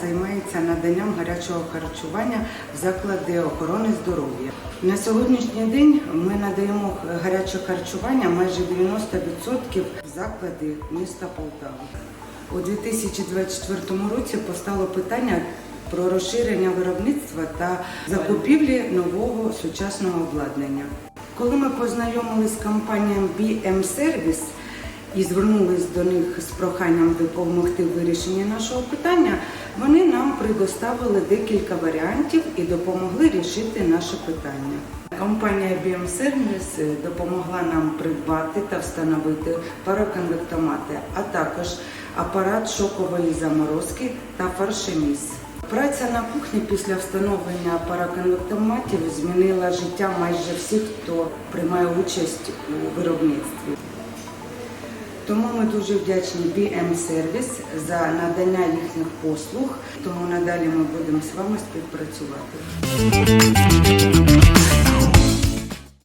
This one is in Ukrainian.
займається наданням гарячого харчування в заклади охорони здоров'я. На сьогоднішній день ми надаємо гаряче харчування майже 90% в заклади міста Полтава. У 2024 році постало питання про розширення виробництва та закупівлі нового сучасного обладнання. Коли ми познайомилися з компанією BM Service і звернулись до них з проханням допомогти в вирішенні нашого питання, вони нам предоставили декілька варіантів і допомогли рішити наше питання. Компанія Service допомогла нам придбати та встановити пароконвектомати, а також апарат шокової заморозки та фаршеміс. Праця на кухні після встановлення параконвектоматів змінила життя майже всіх, хто приймає участь у виробництві. Тому ми дуже вдячні BM Service за надання їхніх послуг. Тому надалі ми будемо з вами співпрацювати.